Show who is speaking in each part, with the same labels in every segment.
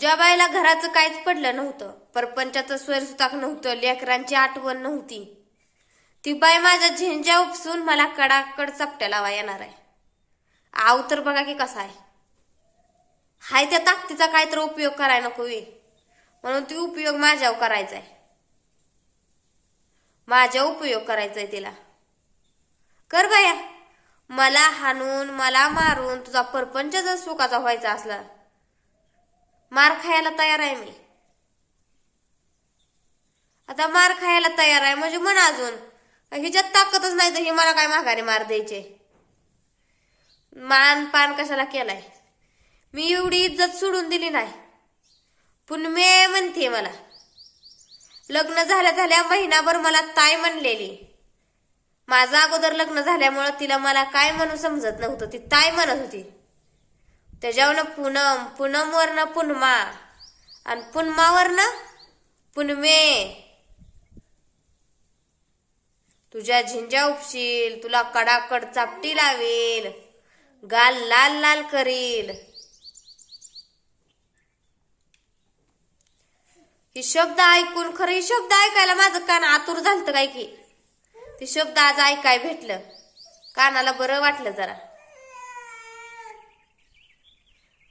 Speaker 1: ज्या बाईला घराचं काहीच पडलं नव्हतं परपंचाचं स्वर नव्हतं लेकरांची आठवण नव्हती. ती बाई माझ्या झेंज्या उपसून मला कडाकड चपट्या लावा येणार आहे. आव तर बघा की कसा आहे. हाय त्या ताकदीचा काय तर उपयोग करायला नको वे. म्हणून ती उपयोग माझ्यावर करायचा आहे. माझ्या उपयोग करायचा आहे तिला. कर बाया. मला हाणून मला मारून तुझा परपंच जर सुखाचा व्हायचा असला मार खायला तयार आहे मी. आता मार खायला तयार आहे म्हणजे म्हण अजून. हिच्यात ताकदच नाही तर हे मला काय माघारी मार द्यायचे? मान पान कशाला केलाय? मी एवढी इज्जत सोडून दिली नाही. पण मी म्हणते मला लग्न झाल्या झाल्या महिनाभर मला ताय म्हणलेली. माझं अगोदर लग्न झाल्यामुळं तिला मला काय म्हणू समजत नव्हतं ती ताय म्हणत होती. त्याच्यावरनं पूनम पूनमवरनं पुनमा. आणि पुनमावरनं पुनमे. तुझ्या झिंजा उपशील तुला कडाकड चापटी लावेल गाल लाल लाल करील. ही शब्द ऐकून खरं ही शब्द ऐकायला माझं कान आतुर झालतं काय की? ते शब्द आज ऐकाय भेटलं. कानाला बरं वाटलं जरा.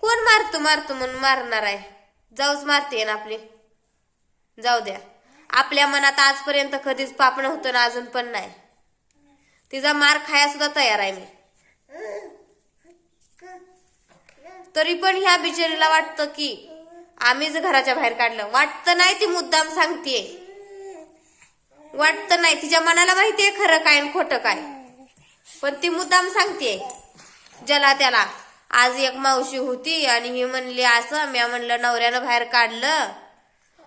Speaker 1: कोण मारतो मारतो म्हणून मारणार आहे. जाऊच मारते ना आपली. जाऊ द्या. आपल्या मनात आजपर्यंत कधीच पाप नव्हतं ना अजून पण नाही. तिचा मार खाया सुद्धा तयार आहे मी. तरी पण ह्या बिचारीला वाटतं की आम्हीच घराच्या बाहेर काढलं. वाटतं नाही ती मुद्दाम सांगतेय. वाटतं नाही. तिच्या मनाला माहितीये खरं काय आणि खोटं काय. पण ती मुद्दाम सांगते ज्याला त्याला. आज एक मावशी होती आणि ही म्हणली असं? म्या म्हणलं नवऱ्यानं बाहेर काढलं.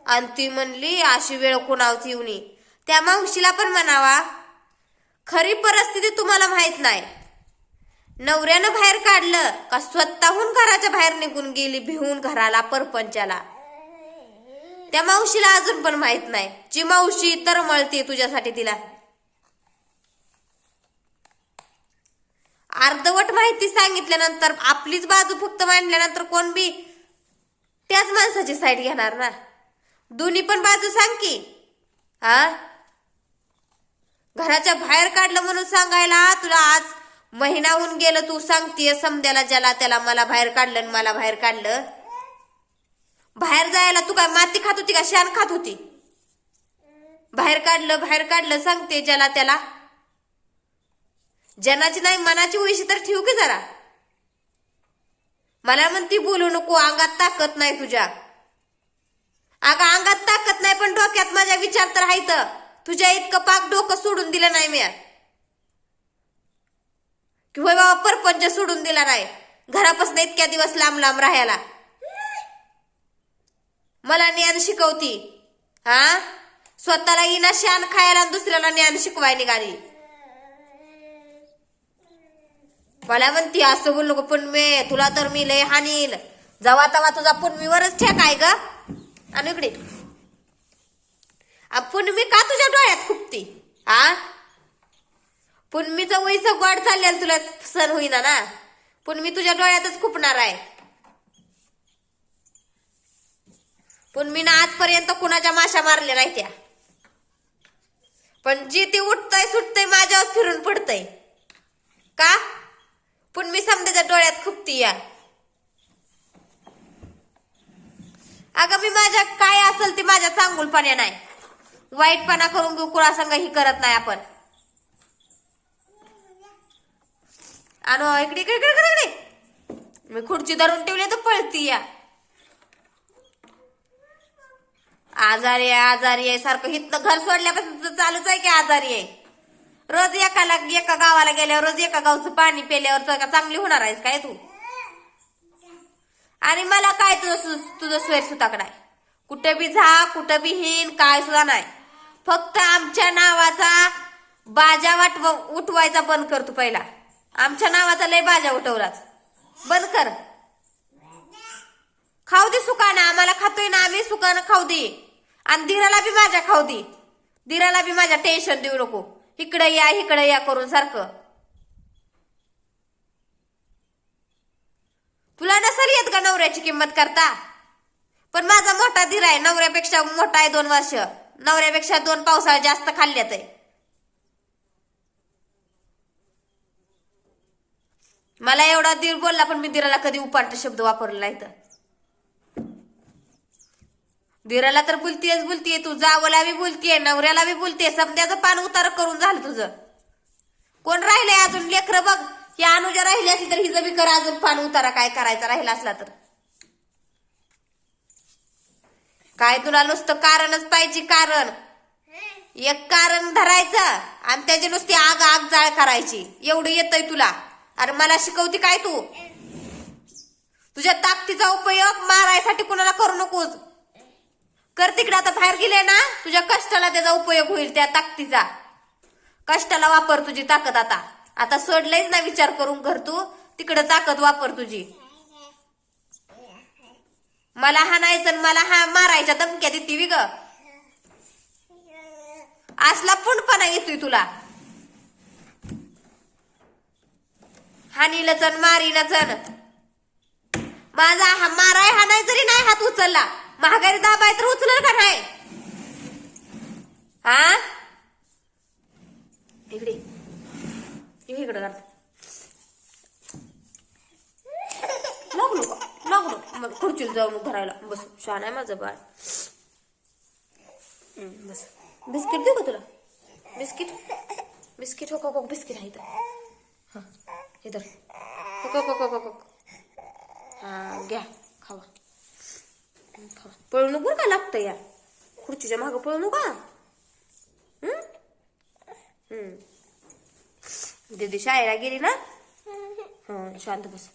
Speaker 1: आणि ती म्हणली अशी वेळ कुणावती येऊनी त्या मावशीला पण म्हणावा खरी परिस्थिती तुम्हाला माहीत नाही. नवऱ्यानं बाहेर काढलं का स्वतःहून घराच्या बाहेर निघून गेली भिवून घराला परपंचाला? त्या मावशीला अजून पण माहीत नाही. जी मावशी तर मळते तुझ्यासाठी तिला अर्धवट माहिती सांगितल्यानंतर आपलीच बाजू फक्त मांडल्यानंतर कोण बी त्याच माणसाची साईड घेणार ना? दोन्ही पण बाजू सांग की. हा? घराच्या बाहेर काढलं म्हणून सांगायला तुला आज महिना होऊन गेलं तू सांगतीय समद्याला ज्याला त्याला मला बाहेर काढलं आणि मला बाहेर काढलं. बाहेर जायला तू काय माती खात होती का? शान खात होती? बाहेर काढलं बाहेर काढलं सांगते ज्याला त्याला जनाची नाही मनाची वैशी तर ठेवू की जरा. मला म्हणती बोलू नको अंगात ताकत नाही तुझ्या. अगं अंगात ताकत नाही पण डोक्यात माझ्या विचार तर आहेत. तुझ्या इतकं पाक डोकं सोडून दिलं नाही मी. कि होय बाबा परपंच सोडून दिला नाही. घरापासून इतक्या दिवस लांब लांब राहायला. मला ज्ञान शिकवती. हा? स्वतःला इना शान खायला आणि दुसऱ्याला ज्ञान शिकवाय निघाली. मला म्हणती असं बोलू नको पण तुला तर मी लय हानील. जवा तवा तुझा पुनमीवरच ठेक आहे ग? आणि इकडे. पुनमी का तुझ्या डोळ्यात खुपती? हा पुनमीचं वैस गोड चाललेलं तुला सण होईना ना? पुनमी तुझ्या डोळ्यातच खुपणार आहे. पुनमीनं आजपर्यंत कुणाच्या माशा मारल्या नाही त्या. पण जी ती उठतय सुटतय माझ्यावर फिरून पडतय. का? पण मी समजाच्या डोळ्यात खुपती या अगं मी माझ्या काय असेल ते माझ्या चांगुलपणा नाही. वाईटपणा करून घेऊ कुणा ही करत नाही आपण. आणि इकडे इकडे इकडे इकडे मी खुर्ची धरून ठेवली तर पळती या. आजारी आहे आजारी आहे. सारखं हिथनं घर सोडल्यापासून तर चालूच आहे की आजारी आहे. रोज एकाला एका गावाला गेल्यावर रोज एका गावचं पाणी पेल्यावर तर चांगली होणार आहेस काय तू? आणि मला काय तुझं सु- तुझं स्वेर सुताकडे आहे कुठं बी झा कुठं बी हिन काय सुद्धा नाही. फक्त आमच्या नावाचा बाजा वाट उठवायचा बंद कर तू पहिला. आमच्या नावाचा लय बाजा उठवलाच. बंद कर. खाऊ दे सुकानं आम्हाला खातोय ना आम्ही सुकानं खाऊ दे. आणि धीराला बी माझ्या खाऊ दे. धीराला बी माझ्या टेन्शन देऊ नको. इकडं या इकडं या करून सारखं. तुला नसेल येत का नवऱ्याची किंमत करता? पण माझा मोठा धीर आहे नवऱ्यापेक्षा मोठा आहे दोन वर्ष. नवऱ्यापेक्षा दोन पावसाळा जास्त खाल्ल्यात आहे. मला एवढा धीर बोलला पण मी धीराला कधी उपार्ट शब्द वापरला नाही तर. धीराला तर बोलतीयच बोलतीये तू. जावला बी बोलतीये नवऱ्याला बी बोलतीये. समद्याचं पान उतार करून झालं तुझं. कोण राहिलंय अजून? लेकरं बघ. ही अनुजा राहिली असली तर हिचं बी कर अजून पान उतारा. काय करायचा राहिला असला तर? काय तुला नुसतं कारणच पाहिजे कारण. एक कारण धरायचं आणि त्याची नुसती आग आग जाळ करायची. एवढं येतंय तुला. अरे मला शिकवती काय तू? तुझ्या ताकदीचा उपयोग मारायसाठी कुणाला करू नकोस. कर तिकडे आता बाहेर गेले ना तुझ्या कष्टाला त्याचा उपयोग होईल त्या ताकदीचा. कष्टाला वापर तुझी ताकद आता. आता सोडलंयच ना विचार करून घर तू. तिकडे ताकद वापर तुझी. मला हाणायचं आणि मला हा मारायच्या धमक्या देते विग असला पुणपणा येतोय तुला. हानी लचन मारी लचन माझा हा माराय हाणाय जरी नाही हात उचलला महागारी दाबाय तर उचलल का नाही? हा? इकडे. इकडे इकडे कर नको का नको. मग खुर्चीला जाऊन धरायला. बस छान आहे माझं बाळ. बस. बिस्किट देऊ का तुला? बिस्किट? बिस्किट हो को बिस्किट आहे इथं. हां इधर हो, हो को को को हां घ्या खावा. पळू नको बरं का लागतं या. खुर्चीच्या मागं पळू नका दीदी शाळेला गेली ना? हा शांत बस.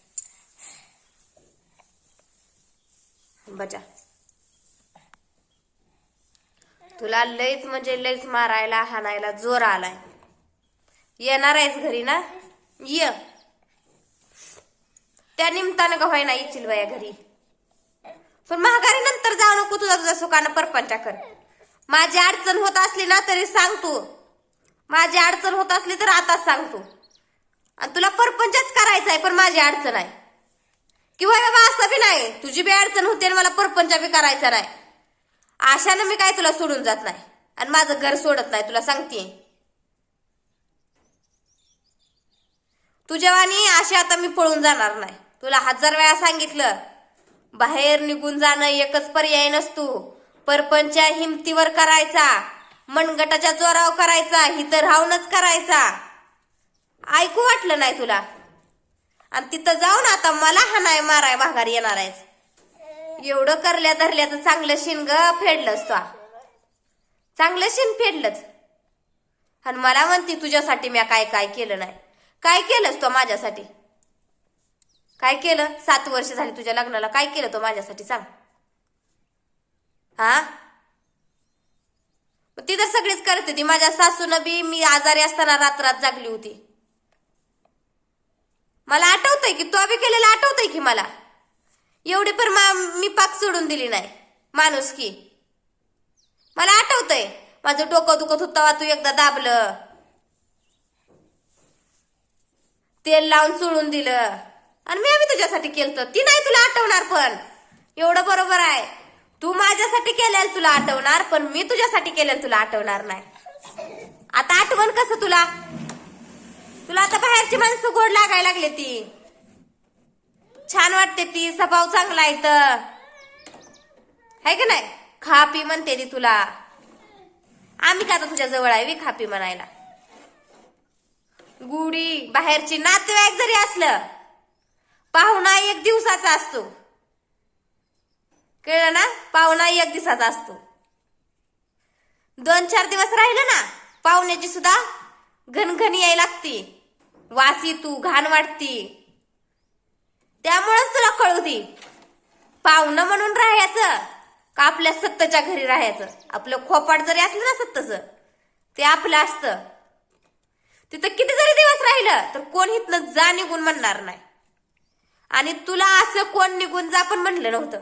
Speaker 1: बचा. तुला लयच म्हणजे लयच मारायला हाणायला जोर आलाय. येणार आहेस घरी ना? ये. त्या निमतानं का व्हायना येशील बाया घरी? पण महागारी नंतर जाऊ नको तुझा तुझा सुखानं परपंचा कर. माझी अडचण होत असली ना तरी सांग तू. माझी अडचण होत असली तर आताच सांग तू. आणि तुला परपंचच करायचा आहे पण माझी अडचण आहे. किंवा बाबा असं बी नाही. तुझी बी अडचण होते आणि मला परपंच बी करायचा नाही. आशानं मी काय तुला सोडून जात नाही. आणि माझं घर सोडत नाही तुला सांगते तुझ्यावानी अशी आता मी पळून जाणार नाही. तुला हजार वेळा सांगितलं. बाहेर निघून जाणं एकच पर्याय नसतो. परपंच्या हिमतीवर करायचा. मनगटाच्या जोरावर करायचा. हिथं राहूनच करायचा. ऐकू वाटलं नाही तुला? आणि तिथं जाऊन आता मला हा नाही माराय माघार येणार आहेस. एवढं करल्या धरल्याचं चांगलं शिनग फेडलंच तो. चांगलं शिन फेडलंच. आणि मला म्हणते तुझ्यासाठी मी काय काय केलं नाही. काय केलंस तो माझ्यासाठी? काय केलं? सात वर्ष झाली तुझ्या लग्नाला. काय केलं तो माझ्यासाठी? सांग. हा? ती तर सगळीच करत होती. माझ्या सासून बी मी आजारी असताना रात्रात जागली होती. मला आठवतंय की तो बी केलेलं आठवतंय की मला. एवढी पण मा मी पाक सोडून दिली नाही. माणूस की. मला आठवतंय. माझं डोकं दुखत होतं तू एकदा दाबलं. तेल लावून चोळून दिलं. आणि मी आम्ही तुझ्यासाठी केलं ती नाही तुला आठवणार पण. एवढं बरोबर आहे. तू माझ्यासाठी केलेलं तुला आठवणार पण मी तुझ्यासाठी केलेलं तुला आठवणार नाही. आता आठवण कसं तुला? तुला आता बाहेरची माणसं गोड लागायला लागले ती. छान वाटते ती. स्वभाव चांगला आहे तर है का नाही? खा पी म्हणते ती तुला. आम्ही का आता तुझ्या जवळ आहे वी? खा पी म्हणायला. गुढी बाहेरची नातेवाईक जरी असलं पाहुणा एक दिवसाचा असतो. कळलं ना? पाहुणा एक दिवसाचा असतो. दोन चार दिवस राहिलं ना पाहुण्याची सुद्धा घनघन याय लागती. वासी तू घाण वाटती. त्यामुळेच तुला कळू पाहुणं म्हणून राहायचं का आपल्या सत्तच्या घरी राहायचं? आपलं खोपाट जरी असलं ना सत्तच ते आपलं असतं. तिथं किती जरी दिवस राहिलं तर कोण इथनं जा निघून म्हणणार नाही. आणि तुला असं कोण निघून जा पण म्हणलं नव्हतं.